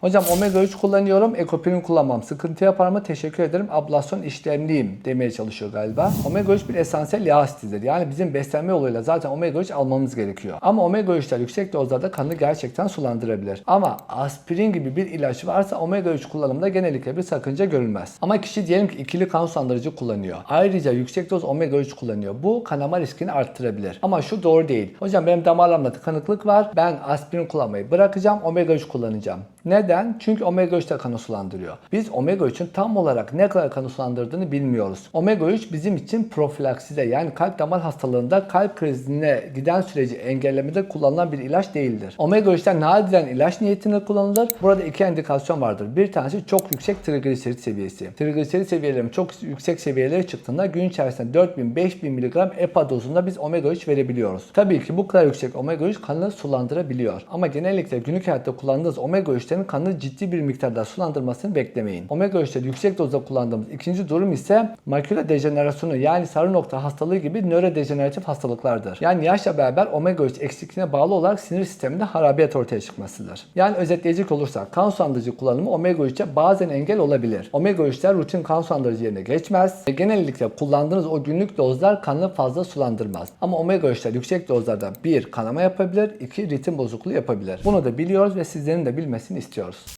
Hocam omega 3 kullanıyorum, ekoprin kullanmam. Sıkıntı yapar mı? Teşekkür ederim. Ablasyon işlemliyim demeye çalışıyor galiba. Omega 3 bir esansiyel yağ asididir. Yani bizim beslenme yoluyla zaten omega 3 almamız gerekiyor. Ama omega 3'ler yüksek dozlarda kanı gerçekten sulandırabilir. Ama aspirin gibi bir ilaç varsa omega 3 kullanımında genellikle bir sakınca görülmez. Ama kişi diyelim ki ikili kan sulandırıcı kullanıyor. Ayrıca yüksek doz omega 3 kullanıyor. Bu kanama riskini arttırabilir. Ama şu doğru değil. Hocam benim damarlarımda tıkanıklık var. Ben aspirin kullanmayı bırakacağım. Omega 3 kullanacağım. Neden? Çünkü omega 3 de kanı sulandırıyor. Biz omega 3'ün tam olarak ne kadar kanı sulandırdığını bilmiyoruz. Omega 3 bizim için profilakside yani kalp damar hastalığında kalp krizine giden süreci engellemede kullanılan bir ilaç değildir. Omega 3'ten nadiren ilaç niyetinde kullanılır. Burada iki indikasyon vardır. Bir tanesi çok yüksek trigliserit seviyesi. Trigliserit seviyelerinin çok yüksek seviyelere çıktığında gün içerisinde 4000-5000 mg EPA dozunda biz omega 3 verebiliyoruz. Tabii ki bu kadar yüksek omega 3 kanı sulandırabiliyor. Ama genellikle günlük hayatta kullandığınız omega 3'lerin kanı ciddi bir miktarda sulandırmasını beklemeyin. Omega 3'leri yüksek dozda kullandığımız ikinci durum ise maküle dejenerasyonu yani sarı nokta hastalığı gibi nörodejeneratif hastalıklardır. Yani yaşla beraber omega 3 eksikliğine bağlı olarak sinir sisteminde harabiyet ortaya çıkmasıdır. Yani özetleyecek olursak kan sulandırıcı kullanımı omega 3'e bazen engel olabilir. Omega 3'ler rutin kan sulandırıcı yerine geçmez ve genellikle kullandığınız o günlük dozlar kanı fazla sulandırmaz. Ama omega 3'ler yüksek dozlarda bir kanama yapabilir, iki ritim bozukluğu yapabilir. Bunu da biliyoruz ve sizlerin de bilmesini istiyoruz. Unidos.